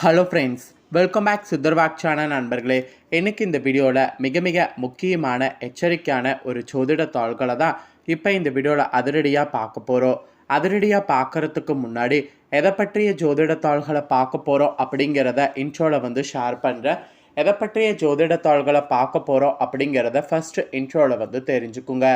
Hello friends welcome back சித்தர்வாக் channel நண்பர்களே. எனக்கு இந்த வீடியோவில் மிக மிக முக்கியமான எச்சரிக்கையான ஒரு சோதிட தாள்களை தான் இப்போ இந்த வீடியோவில் அதிரடியாக பார்க்க போகிறோம் அதிரடியாக பார்க்கறதுக்கு முன்னாடி எதை பற்றிய ஜோதிட தாள்களை பார்க்க போகிறோம் அப்படிங்கிறத இன்ட்ரோவில் வந்து ஷேர் பண்ணுறேன் எதை பற்றிய ஜோதிட தாள்களை பார்க்க போகிறோம் அப்படிங்கிறத ஃபஸ்ட்டு இன்ட்ரோவில் வந்து தெரிஞ்சுக்குங்க.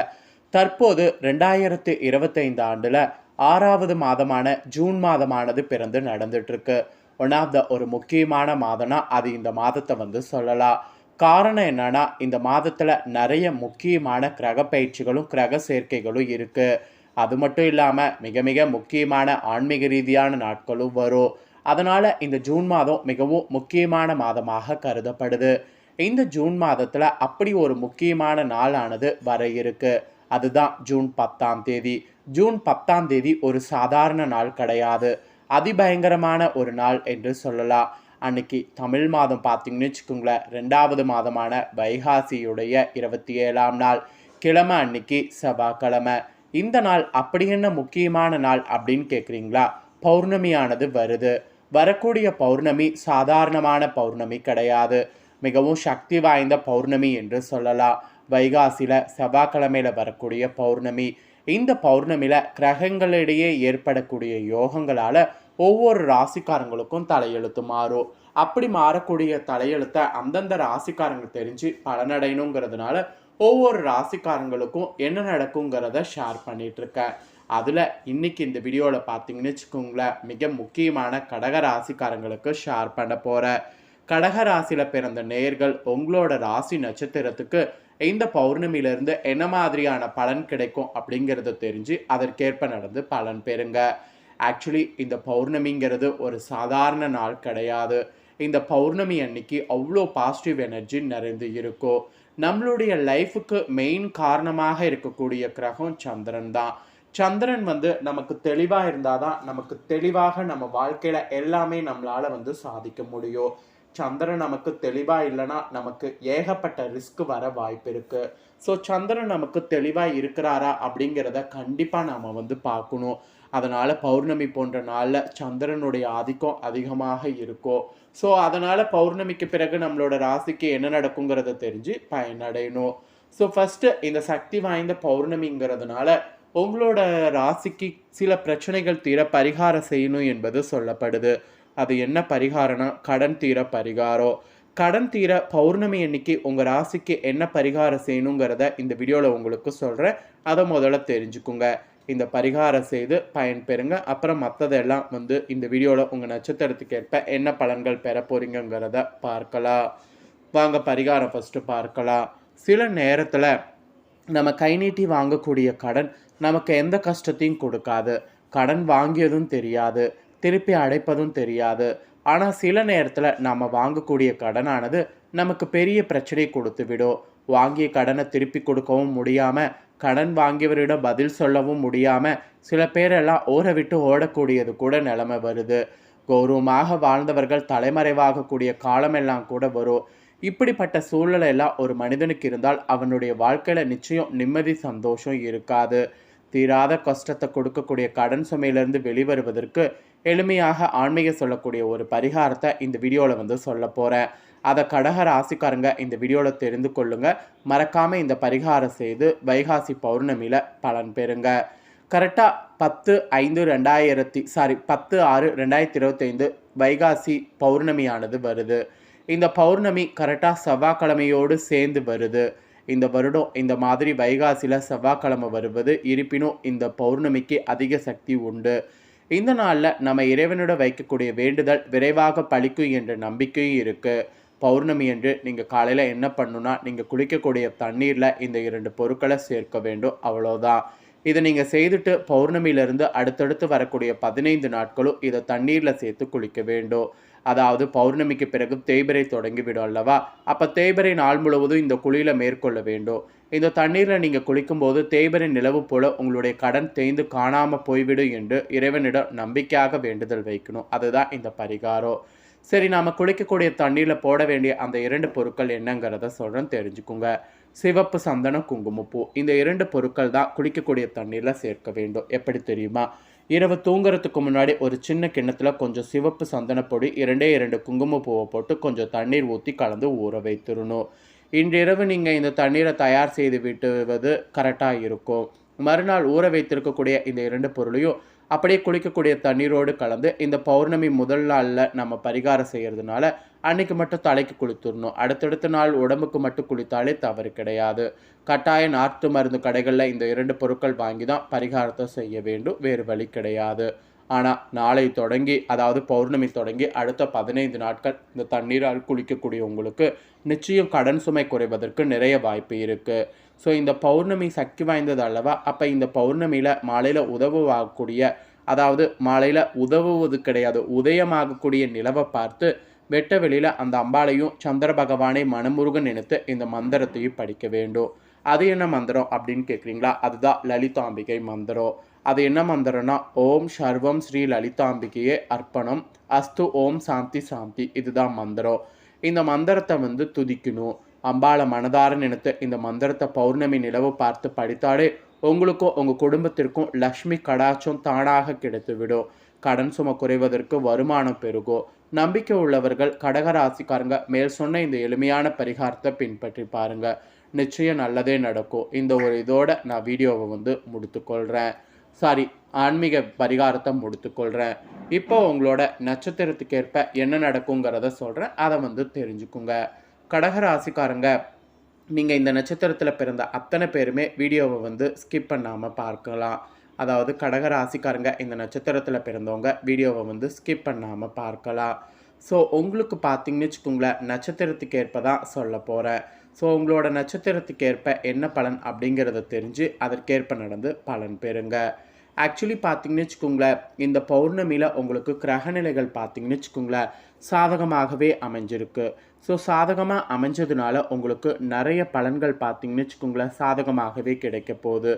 தற்போது ரெண்டாயிரத்து இருபத்தைந்து ஆண்டில் ஆறாவது மாதமான ஜூன் மாதமானது பிறந்து நடந்துட்டுருக்கு ஒன் ஆஃப் த ஒரு முக்கியமான மாதம்னா அது இந்த மாதத்தை வந்து சொல்லலாம். காரணம் என்னன்னா இந்த மாதத்தில் நிறைய முக்கியமான கிரக பயிற்சிகளும் கிரக சேர்க்கைகளும் இருக்குது அது மட்டும் இல்லாமல் மிக மிக முக்கியமான ஆன்மீக ரீதியான நாட்களும் வரும். அதனால் இந்த ஜூன் மாதம் மிகவும் முக்கியமான மாதமாக கருதப்படுது. இந்த ஜூன் மாதத்தில் அப்படி ஒரு முக்கியமான நாளானது வர இருக்கு. அதுதான் ஜூன் பத்தாம் தேதி. ஜூன் பத்தாம் தேதி ஒரு சாதாரண நாள் கிடையாது. அதிபயங்கரமான ஒரு நாள் என்று சொல்லலாம். அன்னைக்கு தமிழ் மாதம் பார்த்தீங்கன்னு வச்சுக்கோங்களேன் ரெண்டாவது மாதமான வைகாசியுடைய இருபத்தி ஏழாம் நாள். கிழமை அன்னைக்கு செவ்வாய்க்கிழமை. இந்த நாள் அப்படி என்ன முக்கியமான நாள் அப்படின்னு கேட்குறீங்களா பௌர்ணமியானது வருது. வரக்கூடிய பௌர்ணமி சாதாரணமான பௌர்ணமி கிடையாது. மிகவும் சக்தி வாய்ந்த பௌர்ணமி என்று சொல்லலாம். வைகாசியில் செவ்வாய்க்கிழமையில் வரக்கூடிய பௌர்ணமி. இந்த பௌர்ணமியில் கிரகங்களிடையே ஏற்படக்கூடிய யோகங்களால் ஒவ்வொரு ராசிக்காரங்களுக்கும் தலையெழுத்து மாறும். அப்படி மாறக்கூடிய தலையெழுத்தை அந்தந்த ராசிக்காரங்க தெரிஞ்சு பலனடையணுங்கிறதுனால ஒவ்வொரு ராசிக்காரங்களுக்கும் என்ன நடக்குங்கிறத ஷேர் பண்ணிட்டு இருக்கேன் அதில் இன்னைக்கு இந்த வீடியோவில் பார்த்தீங்கன்னு வச்சுக்கோங்களேன் மிக முக்கியமான கடக ராசிக்காரங்களுக்கு ஷேர் பண்ண போகிறேன் கடக ராசியில் பிறந்த நேர்கள் உங்களோட ராசி நட்சத்திரத்துக்கு இந்த பௌர்ணமியிலிருந்து என்ன மாதிரியான பலன் கிடைக்கும் அப்படிங்கிறத தெரிஞ்சு அதற்கேற்ப நடந்து பலன் பெறுங்க. ஆக்சுவலி இந்த பௌர்ணமிங்கிறது ஒரு சாதாரண நாள் கிடையாது. இந்த பௌர்ணமி அன்னைக்கு அவ்வளோ பாசிட்டிவ் எனர்ஜி நிறைந்து இருக்கும் நம்மளுடைய லைஃபுக்கு மெயின் காரணமாக இருக்கக்கூடிய கிரகம் சந்திரன் தான். சந்திரன் வந்து நமக்கு தெளிவாக இருந்தால் தான் நமக்கு தெளிவாக நம்ம வாழ்க்கையில் எல்லாமே நம்மளால் வந்து சாதிக்க முடியும். சந்திரன் நமக்கு தெளிவாக இல்லைன்னா நமக்கு ஏகப்பட்ட ரிஸ்க் வர வாய்ப்பு இருக்குது ஸோ சந்திரன் நமக்கு தெளிவாக இருக்கிறாரா அப்படிங்கிறத கண்டிப்பாக நாம் வந்து பார்க்கணும். அதனால் பௌர்ணமி போன்ற நாளில் சந்திரனுடைய ஆதிக்கம் அதிகமாக இருக்கும் ஸோ அதனால் பௌர்ணமிக்கு பிறகு நம்மளோட ராசிக்கு என்ன நடக்குங்கிறத தெரிஞ்சு பயனடையணும். ஸோ ஃபஸ்ட்டு இந்த சக்தி வாய்ந்த பௌர்ணமிங்கிறதுனால உங்களோட ராசிக்கு சில பிரச்சனைகள் தீர பரிகாரம் செய்யணும் என்பது சொல்லப்படுது. அது என்ன பரிகாரம்னா கடன் தீர பரிகாரம். கடன் தீர பௌர்ணமி அன்னைக்கு உங்கள் ராசிக்கு என்ன பரிகாரம் செய்யணுங்கிறத இந்த வீடியோவில் உங்களுக்கு சொல்கிறேன் அதை முதல்ல தெரிஞ்சுக்குங்க. இந்த பரிகாரம் செய்து பயன் பெறுங்க அப்புறம் மற்றதெல்லாம் வந்து இந்த வீடியோவில் உங்கள் நட்சத்திரத்துக்கு ஏற்ப என்ன பலன்கள் பெற போறீங்கங்கிறத பார்க்கலாம். வாங்க பரிகாரம் ஃபஸ்ட்டு பார்க்கலாம். சில நேரத்தில் நம்ம கை நீட்டி வாங்கக்கூடிய கடன் நமக்கு எந்த கஷ்டத்தையும் கொடுக்காது. கடன் வாங்கியதும் தெரியாது. திருப்பி அடைப்பதும் தெரியாது. ஆனால் சில நேரத்தில் நம்ம வாங்கக்கூடிய கடனானது நமக்கு பெரிய பிரச்சனை கொடுத்து விடும் வாங்கிய கடனை திருப்பி கொடுக்கவும் முடியாமல் கடன் வாங்கியவரிடம் பதில் சொல்லவும் முடியாமல் சில பேரெல்லாம் ஊரை விட்டு ஓடக்கூடியது கூட நிலைமை வருது. கௌரவமாக வாழ்ந்தவர்கள் தலைமறைவாகக்கூடிய காலமெல்லாம் கூட வரும். இப்படிப்பட்ட சூழ்நிலை எல்லாம் ஒரு மனிதனுக்கு இருந்தால் அவனுடைய வாழ்க்கையில் நிச்சயம் நிம்மதி சந்தோஷம் இருக்காது. தீராத கஷ்டத்தை கொடுக்கக்கூடிய கடன் சுமையிலிருந்து வெளிவருவதற்கு எளிமையாக ஆன்மீக சொல்லக்கூடிய ஒரு பரிகாரத்தை இந்த வீடியோவில் வந்து சொல்ல போகிறேன் அதை கடக ராசிக்காரங்க இந்த வீடியோவில் தெரிந்து கொள்ளுங்க. மறக்காமல் இந்த பரிகாரம் செய்து வைகாசி பௌர்ணமியில் பலன் பெறுங்க. கரெக்டாக பத்து ஐந்து ரெண்டாயிரத்தி சாரி பத்து ஆறு ரெண்டாயிரத்தி இருபத்தைந்து வைகாசி பௌர்ணமியானது வருது. இந்த பௌர்ணமி கரெக்டாக செவ்வாய்க்கிழமையோடு சேர்ந்து வருது. இந்த வருடம் இந்த மாதிரி வைகாசியில் செவ்வாய்க்கிழமை வருவது இருப்பினும் இந்த பௌர்ணமிக்கு அதிக சக்தி உண்டு. இந்த நாளில் நம்ம இறைவனோட வைக்கக்கூடிய வேண்டுதல் விரைவாக பழிக்கும் என்ற நம்பிக்கையும் இருக்குது பௌர்ணமி என்று நீங்கள் காலையில் என்ன பண்ணுன்னா நீங்கள் குளிக்கக்கூடிய தண்ணீரில் இந்த இரண்டு பொருட்களை சேர்க்க வேண்டும். அவ்வளோதான் இதை நீங்கள் செய்துட்டு பௌர்ணமியிலிருந்து அடுத்தடுத்து வரக்கூடிய பதினைந்து நாட்களும் இதை தண்ணீரில் சேர்த்து குளிக்க வேண்டும். அதாவது பௌர்ணமிக்கு பிறகு தேய்பிரை தொடங்கிவிடும் அல்லவா? அப்போ தேய்பிரை நாள் முழுவதும் இந்த குளியில் மேற்கொள்ள வேண்டும். இந்த தண்ணீரில் நீங்கள் குளிக்கும்போது தேய்பரின் நிலவு போல உங்களுடைய கடன் தேய்ந்து காணாமல் போய்விடும் என்று இறைவனிடம் நம்பிக்கையாக வேண்டுதல் வைக்கணும். அதுதான் இந்த பரிகாரம். சரி நாம் குளிக்கக்கூடிய தண்ணீரில் போட வேண்டிய அந்த இரண்டு பொருட்கள் என்னங்கிறத சொல்கிறேன் தெரிஞ்சுக்குங்க. சிவப்பு சந்தனம் குங்குமப்பூ. இந்த இரண்டு பொருட்கள் தான் குளிக்கக்கூடிய தண்ணீரில் சேர்க்க வேண்டும். எப்படி தெரியுமா? இரவு தூங்குறதுக்கு முன்னாடி ஒரு சின்ன கிண்ணத்தில் கொஞ்சம் சிவப்பு சந்தனப்பொடி இரண்டே இரண்டு குங்குமப்பூவை போட்டு கொஞ்சம் தண்ணீர் ஊற்றி கலந்து ஊற வைத்திடணும். இன்றிரவு நீங்கள் இந்த தண்ணீரை தயார் செய்து விட்டுவது கரெக்டாக இருக்கும். மறுநாள் ஊற வைத்திருக்கக்கூடிய இந்த இரண்டு பொருளையும் அப்படியே குளிக்கக்கூடிய தண்ணீரோடு கலந்து இந்த பௌர்ணமி முதல் நாளில் நம்ம பரிகாரம் செய்கிறதுனால அன்னைக்கு மட்டும் தலைக்கு குளித்துடணும். அடுத்தடுத்த நாள் உடம்புக்கு மட்டும் குளித்தாலே தவறு கிடையாது. கட்டாய நாட்டு மருந்து கடைகளில் இந்த இரண்டு பொருட்கள் வாங்கி தான் பரிகாரத்தை செய்ய வேண்டும். வேறு வழி கிடையாது. ஆனால் நாளை தொடங்கி அதாவது பௌர்ணமி தொடங்கி அடுத்த பதினைந்து நாட்கள் இந்த தண்ணீரால் குளிக்கக்கூடிய உங்களுக்கு நிச்சயம் கடன் சுமை குறைவதற்கு நிறைய வாய்ப்பு இருக்குது ஸோ இந்த பௌர்ணமி சக்தி வாய்ந்தது அல்லவா? அப்போ இந்த பௌர்ணமியில் மாலையில் உதவுவாகக்கூடிய அதாவது மாலையில் உதவுவது கிடையாது உதயமாகக்கூடிய நிலவை பார்த்து வெட்ட வெளியில் அந்த அம்பாளையும் சந்திர பகவானை மனமுருகன் நினைத்து இந்த மந்திரத்தையும் படிக்க வேண்டும். அது என்ன மந்திரம் அப்படின்னு கேட்குறீங்களா அதுதான் லலிதாம்பிகை மந்திரம். அது என்ன மந்திரம்னா ஓம் சர்வம் ஸ்ரீ லலிதாம்பிகையே அர்ப்பணம் அஸ்து ஓம் சாந்தி சாந்தி. இதுதான் மந்திரம். இந்த மந்திரத்தை வந்து துதிக்கணும். அம்பாளை மனதார நினைத்து இந்த மந்திரத்தை பௌர்ணமி நிலவு பார்த்து படித்தாலே உங்களுக்கும் உங்கள் குடும்பத்திற்கும் லக்ஷ்மி கடாச்சம் தானாக கிடைத்து விடும். கடன் சும குறைவதற்கு வருமானம் பெருகும். நம்பிக்கை உள்ளவர்கள் கடகராசிக்காரங்க மேல் சொன்ன இந்த எளிமையான பரிகாரத்தை பின்பற்றி பாருங்கள் நிச்சயம் நல்லதே நடக்கும். இந்த ஒரு இதோட நான் வீடியோவை வந்து முடித்துக்கொள்கிறேன் சாரி ஆன்மீக பரிகாரத்தை முடித்துக்கொள்கிறேன் இப்போ உங்களோட நட்சத்திரத்துக்கு ஏற்ப என்ன நடக்குங்கிறத சொல்கிறேன் அதை வந்து தெரிஞ்சுக்குங்க. கடகராசிக்காரங்க நீங்கள் இந்த நட்சத்திரத்தில் பிறந்த அத்தனை பேருமே வீடியோவை வந்து ஸ்கிப் பண்ணாமல் பார்க்கலாம். அதாவது கடக ராசிக்காரங்க இந்த நட்சத்திரத்தில் பிறந்தவங்க வீடியோவை வந்து ஸ்கிப் பண்ணாமல் பார்க்கலாம். ஸோ உங்களுக்கு பார்த்தீங்கன்னு வச்சுக்கோங்களேன் நட்சத்திரத்துக்கு ஏற்ப தான் சொல்ல போகிறேன் ஸோ உங்களோட நட்சத்திரத்துக்கு ஏற்ப என்ன பலன் அப்படிங்கிறத தெரிஞ்சு அதற்கேற்ப நடந்து பலன் பெறுங்க. ஆக்சுவலி பார்த்தீங்கன்னு வச்சுக்கோங்களேன் இந்த பௌர்ணமியில் உங்களுக்கு கிரகநிலைகள் பார்த்தீங்கன்னு வச்சுக்கோங்களேன் சாதகமாகவே அமைஞ்சிருக்கு. ஸோ சாதகமாக அமைஞ்சதுனால உங்களுக்கு நிறைய பலன்கள் பார்த்தீங்கன்னு வச்சுக்கோங்களேன் சாதகமாகவே கிடைக்க போகுது.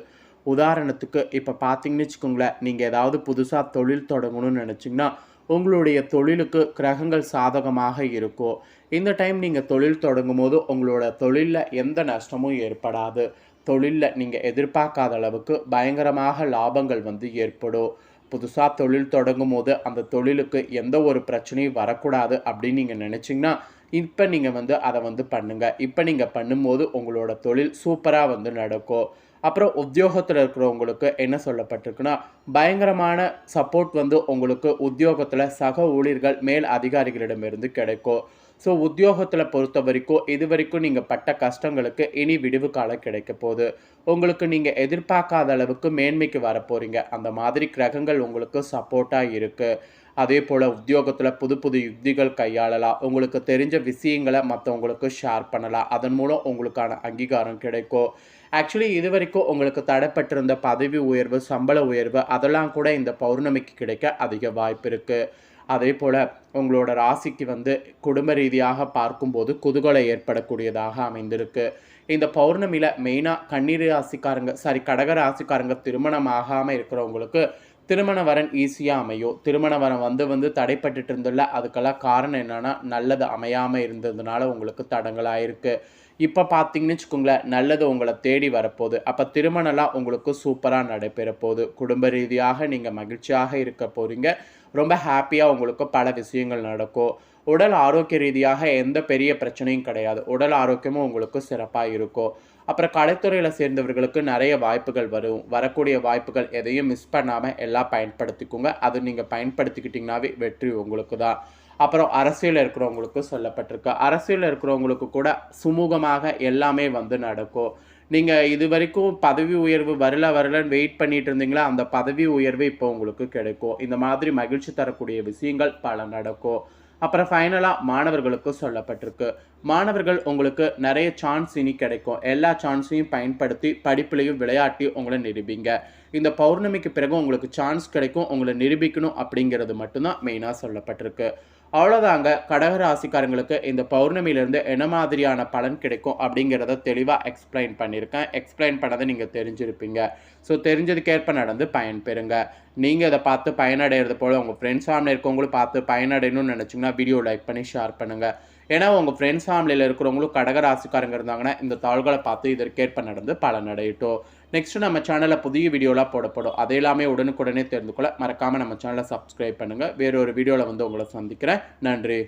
உதாரணத்துக்கு இப்போ பார்த்தீங்கன்னு வச்சுக்கோங்களேன் நீங்கள் ஏதாவது புதுசாக தொழில் தொடங்கணும்னு நினச்சிங்கன்னா உங்களுடைய தொழிலுக்கு கிரகங்கள் சாதகமாக இருக்கும் இந்த டைம் நீங்கள் தொழில் தொடங்கும் போது உங்களோட தொழிலில் எந்த நஷ்டமும் ஏற்படாது. தொழிலில் நீங்கள் எதிர்பார்க்காத அளவுக்கு பயங்கரமாக லாபங்கள் வந்து ஏற்படும். புதுசாக தொழில் தொடங்கும் போது அந்த தொழிலுக்கு எந்த ஒரு பிரச்சனையும் வரக்கூடாது அப்படின்னு நீங்கள் நினச்சிங்கன்னா இப்போ நீங்கள் வந்து அதை வந்து பண்ணுங்கள் இப்போ நீங்கள் பண்ணும்போது உங்களோட தொழில் சூப்பராக வந்து நடக்கும். அப்புறம் உத்தியோகத்தில் இருக்கிறவங்களுக்கு என்ன சொல்லப்பட்டிருக்குன்னா பயங்கரமான சப்போர்ட் வந்து உங்களுக்கு உத்தியோகத்தில் சக ஊழியர்கள் மேல் அதிகாரிகளிடமிருந்து கிடைக்கும். ஸோ உத்தியோகத்தில் பொறுத்த வரைக்கும் இது வரைக்கும் நீங்கள் பட்ட கஷ்டங்களுக்கு இனி விடுவு காலம் கிடைக்க போகுது. உங்களுக்கு நீங்கள் எதிர்பார்க்காத அளவுக்கு மேன்மைக்கு வரப்போகிறீங்க அந்த மாதிரி கிரகங்கள் உங்களுக்கு சப்போர்ட்டாக இருக்குது அதே போல் உத்தியோகத்தில் புது புது யுக்திகள் கையாளலாம். உங்களுக்கு தெரிஞ்ச விஷயங்களை மற்றவங்களுக்கு ஷேர் பண்ணலாம். அதன் மூலம் உங்களுக்கான அங்கீகாரம் கிடைக்கும். ஆக்சுவலி இது வரைக்கும் உங்களுக்கு தடைப்பட்டிருந்த பதவி உயர்வு சம்பள உயர்வு அதெல்லாம் கூட இந்த பௌர்ணமிக்கு கிடைக்க அதிக வாய்ப்பு இருக்குது அதே போல் உங்களோட ராசிக்கு வந்து குடும்ப ரீதியாக பார்க்கும்போது குதூகலை ஏற்படக்கூடியதாக அமைந்திருக்கு. இந்த பௌர்ணமியில் மெயினாக கண்ணீர் ராசிக்காரங்க சாரி கடக ராசிக்காரங்க திருமணம் ஆகாமல் இருக்கிறவங்களுக்கு திருமண வரன் ஈஸியாக அமையும் திருமண வரன் வந்து வந்து தடைப்பட்டுட்டு இருந்துள்ள அதுக்கெல்லாம் காரணம் என்னென்னா நல்லது அமையாமல் இருந்ததுனால உங்களுக்கு தடங்களாயிருக்கு. இப்போ பார்த்தீங்கன்னு வச்சுக்கோங்களேன் நல்லது உங்களை தேடி வரப்போகுது. அப்போ திருமணம்லாம் உங்களுக்கு சூப்பராக நடைபெற போகுது குடும்ப ரீதியாக நீங்கள் மகிழ்ச்சியாக இருக்க போகிறீங்க ரொம்ப ஹாப்பியாக உங்களுக்கு பல விஷயங்கள் நடக்கும். உடல் ஆரோக்கிய ரீதியாக எந்த பெரிய பிரச்சனையும் கிடையாது. உடல் ஆரோக்கியமும் உங்களுக்கு சிறப்பாக இருக்கும். அப்புறம் கலைத்துறையில் சேர்ந்தவர்களுக்கு நிறைய வாய்ப்புகள் வரும். வரக்கூடிய வாய்ப்புகள் எதையும் மிஸ் பண்ணாமல் எல்லாம் பயன்படுத்திக்கோங்க. அது நீங்கள் பயன்படுத்திக்கிட்டிங்கனாவே வெற்றி உங்களுக்கு தான். அப்புறம் அரசியலில் இருக்கிறவங்களுக்கு சொல்லப்பட்டிருக்கு. அரசியலில் இருக்கிறவங்களுக்கு கூட சுமூகமாக எல்லாமே வந்து நடக்கும். நீங்கள் இது வரைக்கும் பதவி உயர்வு வரல வரலன்னு வெயிட் பண்ணிட்டு இருந்தீங்களா அந்த பதவி உயர்வு இப்போ உங்களுக்கு கிடைக்கும். இந்த மாதிரி மகிழ்ச்சி தரக்கூடிய விஷயங்கள் பல நடக்கும். அப்புறம் ஃபைனலாக மாணவர்களுக்கு சொல்லப்பட்டிருக்கு. மாணவர்கள் உங்களுக்கு நிறைய சான்ஸ் இனி கிடைக்கும். எல்லா சான்ஸையும் பயன்படுத்தி படிப்புலையும் விளையாட்டி உங்களை நிரூபிங்க. இந்த பௌர்ணமிக்கு பிறகு உங்களுக்கு சான்ஸ் கிடைக்கும். உங்களை நிரூபிக்கணும் அப்படிங்கிறது மட்டும்தான் மெயினாக சொல்லப்பட்டிருக்கு. அவ்வளோதாங்க கடக ராசிக்காரங்களுக்கு இந்த பௌர்ணமியிலேருந்து என்ன மாதிரியான பலன் கிடைக்கும் அப்படிங்கிறத தெளிவாக எக்ஸ்பிளைன் பண்ணியிருக்கேன். எக்ஸ்பிளைன் பண்ணதை நீங்கள் தெரிஞ்சிருப்பீங்க. ஸோ தெரிஞ்சதுக்கேற்ப நடந்து பயன்பெறுங்க நீங்கள் இதை பார்த்து பயனடைகிறது போல் உங்கள் ஃப்ரெண்ட்ஸ் ஃபேமிலி இருக்கவங்களும் பார்த்து பயனடையணும்னு நினச்சிங்கன்னா வீடியோ லைக் பண்ணி ஷேர் பண்ணுங்கள் ஏன்னா உங்கள் ஃப்ரெண்ட்ஸ் ஃபேமிலியில் இருக்கிறவங்களும் கடக ராசிக்காரங்க இருந்தாங்கன்னா இந்த தாள்களை பார்த்து இதற்கேற்ப நடந்து பலனடையட்டும். நெக்ஸ்ட் நம்ம சேனலில் புதிய வீடியோலாம் போடப்படும். அதை எல்லாமே உடனுக்குடனே தெரிந்து கொள்ள மறக்காமல் நம்ம சேனலை சப்ஸ்கிரைப் பண்ணுங்கள் வேறொரு வீடியோவில் வந்து உங்களை சந்திக்கிறேன். நன்றி.